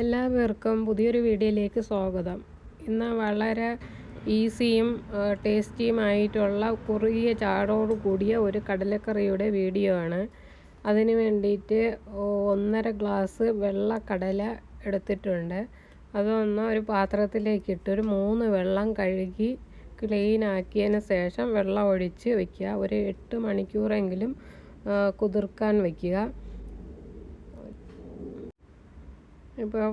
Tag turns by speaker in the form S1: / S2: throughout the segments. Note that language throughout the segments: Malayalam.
S1: എല്ലാവർക്കും പുതിയൊരു വീഡിയോയിലേക്ക് സ്വാഗതം. ഇന്ന് വളരെ ഈസിയും ടേസ്റ്റിയുമായിട്ടുള്ള കുറുകിയ ചാടോട് കൂടിയ ഒരു കടലക്കറിയുടെ വീഡിയോ ആണ്. അതിന് വേണ്ടിയിട്ട് ഒന്നര ഗ്ലാസ് വെള്ള കടല എടുത്തിട്ടുണ്ട്. അതൊന്ന് ഒരു പാത്രത്തിലേക്ക് ഇട്ട് ഒരു മൂന്ന് വെള്ളം കഴുകി ക്ലീൻ ആക്കിയതിന് ശേഷം വെള്ളം ഒഴിച്ച് വയ്ക്കുക ഒരു എട്ട് മണിക്കൂറെങ്കിലും കുതിർക്കാൻ വയ്ക്കുക ഇപ്പോൾ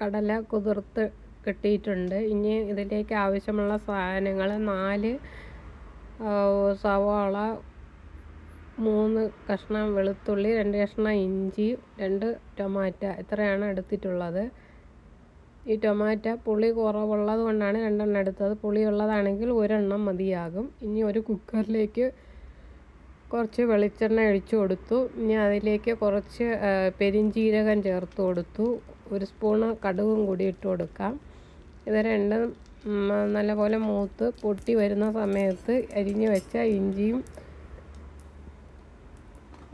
S1: കടല കുതിർത്ത് കിട്ടിയിട്ടുണ്ട്. ഇനി ഇതിലേക്ക് ആവശ്യമുള്ള സാധനങ്ങൾ നാല് സവാള മൂന്ന് കഷ്ണം വെളുത്തുള്ളി രണ്ട് കഷ്ണം ഇഞ്ചി രണ്ട് ടൊമാറ്റ ഇത്രയാണ് എടുത്തിട്ടുള്ളത്. ഈ ടൊമാറ്റ പുളി കുറവുള്ളത് കൊണ്ടാണ് രണ്ടെണ്ണം എടുത്തത്. പുളിയുള്ളതാണെങ്കിൽ ഒരെണ്ണം മതിയാകും. ഇനി ഒരു കുക്കറിലേക്ക് കുറച്ച് വെളിച്ചെണ്ണ ഒഴിച്ചു കൊടുത്തു. ഇനി അതിലേക്ക് കുറച്ച് പെരിഞ്ജീരകം ചേർത്ത് കൊടുത്തു. ഒരു സ്പൂണ് കടുകും കൂടി ഇട്ട് കൊടുക്കാം. ഇത് രണ്ടും നല്ലപോലെ മൂത്ത് പൊട്ടി വരുന്ന സമയത്ത് അരിഞ്ഞു വെച്ച ഇഞ്ചിയും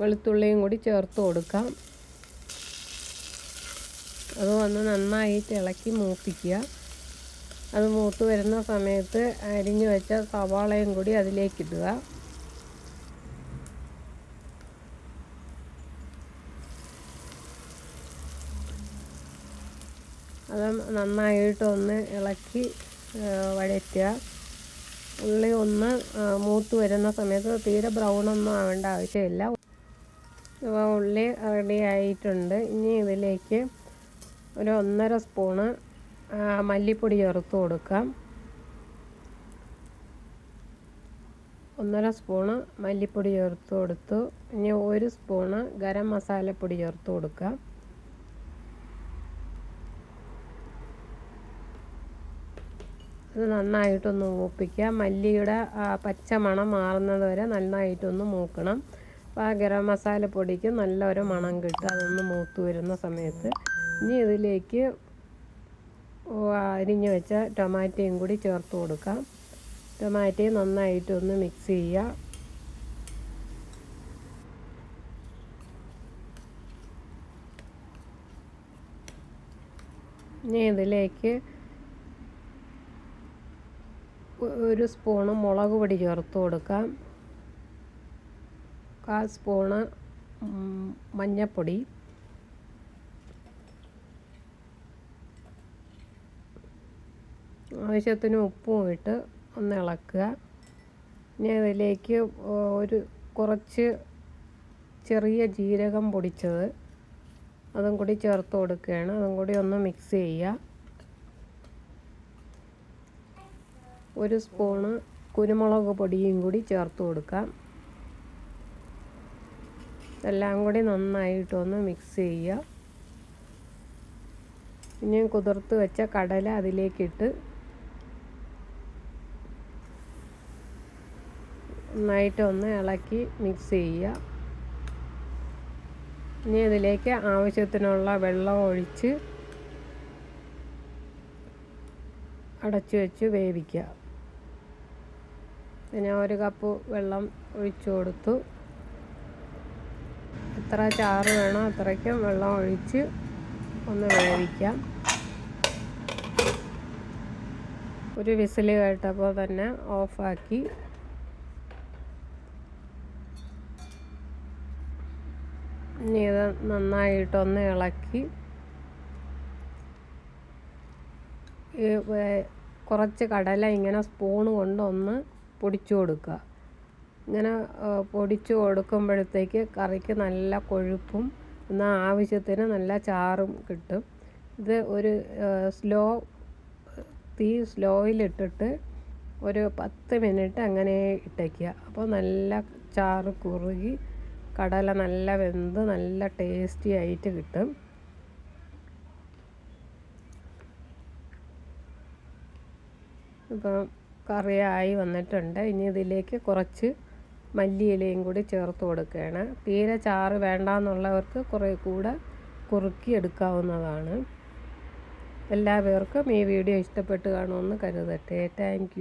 S1: വെളുത്തുള്ളിയും കൂടി ചേർത്ത് കൊടുക്കാം. അത് വന്ന് നന്നായിട്ട് ഇളക്കി മൂപ്പിക്കുക. അത് മൂത്ത് വരുന്ന സമയത്ത് അരിഞ്ഞു വെച്ച സവാളയും കൂടി അതിലേക്ക് അത് നന്നായിട്ടൊന്ന് ഇളക്കി വഴറ്റുക. ഉള്ളി ഒന്ന് മൂത്ത് വരുന്ന സമയത്ത് തീരെ ബ്രൗണൊന്നും ആവേണ്ട ആവശ്യമില്ല. അപ്പോൾ ഉള്ളി റെഡി ആയിട്ടുണ്ട്. ഇനി ഇതിലേക്ക് ഒരു ഒന്നര സ്പൂണ് മല്ലിപ്പൊടി ചേർത്ത് കൊടുക്കാം ഒന്നര സ്പൂണ് മല്ലിപ്പൊടി ചേർത്ത് കൊടുത്തു. ഇനി ഒരു സ്പൂണ് ഗരം മസാലപ്പൊടി ചേർത്ത് കൊടുക്കാം ഇത് നന്നായിട്ടൊന്ന് മൂപ്പിക്കുക. മല്ലിയുടെ പച്ച മണം മാറുന്നത് വരെ നന്നായിട്ടൊന്ന് മൂക്കണം. അപ്പോൾ ആ ഗരം മസാല പൊടിക്ക് നല്ലൊരു മണം കിട്ടും. അതൊന്ന് മൂത്ത് വരുന്ന സമയത്ത്. ഇനി ഇതിലേക്ക് അരിഞ്ഞു വെച്ച ടൊമാറ്റോയും കൂടി ചേർത്ത് കൊടുക്കാം. ടൊമാറ്റോയും നന്നായിട്ടൊന്ന് മിക്സ് ചെയ്യുക. ഇനി ഇതിലേക്ക് ഒരു സ്പൂണ് മുളക് പൊടി ചേർത്ത് കൊടുക്കാം കാൽ സ്പൂണ് മഞ്ഞൾപ്പൊടി ആവശ്യത്തിന് ഉപ്പും ഇട്ട് ഒന്ന് ഇളക്കുക. ഇനി അതിലേക്ക് ഒരു കുറച്ച് ചെറിയ ജീരകം പൊടിച്ചത്. അതും കൂടി ചേർത്ത് കൊടുക്കുകയാണ്. അതും കൂടി ഒന്ന് മിക്സ് ചെയ്യുക. ഒരു സ്പൂണ് കുരുമുളക് പൊടിയും കൂടി ചേർത്ത് കൊടുക്കാം. എല്ലാം കൂടി നന്നായിട്ടൊന്ന് മിക്സ് ചെയ്യുക. ഇനി കുതിർത്ത് വെച്ച കടല അതിലേക്കിട്ട് നന്നായിട്ടൊന്ന് ഇളക്കി മിക്സ് ചെയ്യുക. ഇനി അതിലേക്ക് ആവശ്യത്തിനുള്ള വെള്ളം ഒഴിച്ച് അടച്ചു വെച്ച് വേവിക്കുക. പിന്നെ ഒരു കപ്പ് വെള്ളം ഒഴിച്ചു കൊടുത്തു. എത്ര ചാറ് വേണോ അത്രയ്ക്കും വെള്ളം ഒഴിച്ച് ഒന്ന് വേവിക്കാം. ഒരു വിസിൽ കേട്ടപ്പോൾ തന്നെ ഓഫാക്കി. ഇനി ഇത് നന്നായിട്ടൊന്ന് ഇളക്കി. കുറച്ച് കടല ഇങ്ങനെ സ്പൂൺ കൊണ്ടൊന്ന് പൊടിച്ചു കൊടുക്കുക. ഇങ്ങനെ പൊടിച്ചു കൊടുക്കുമ്പോഴത്തേക്ക് കറിക്ക് നല്ല കൊഴുപ്പും എന്നാൽ ആവശ്യത്തിന് നല്ല ചാറും കിട്ടും. ഇത് ഒരു സ്ലോ തീ സ്ലോയിലിട്ടിട്ട് ഒരു പത്ത് മിനിറ്റ് അങ്ങനെ ഇട്ടേക്കുക. അപ്പോൾ നല്ല ചാറ് കുറുകി കടല നല്ല വെന്ത് നല്ല ടേസ്റ്റി ആയിട്ട് കിട്ടും. ഇപ്പം കറിയായി വന്നിട്ടുണ്ട്. ഇനി ഇതിലേക്ക് കുറച്ച് മല്ലിയിലയും കൂടി ചേർത്ത് കൊടുക്കുകയാണ്. തീരെ ചാറ് വേണ്ടാന്നുള്ളവർക്ക് കുറേ കൂടെ കുറുക്കി എടുക്കാവുന്നതാണ്. എല്ലാ പേർക്കും ഈ വീഡിയോ ഇഷ്ടപ്പെട്ട് കാണുമെന്ന് കരുതട്ടെ. താങ്ക്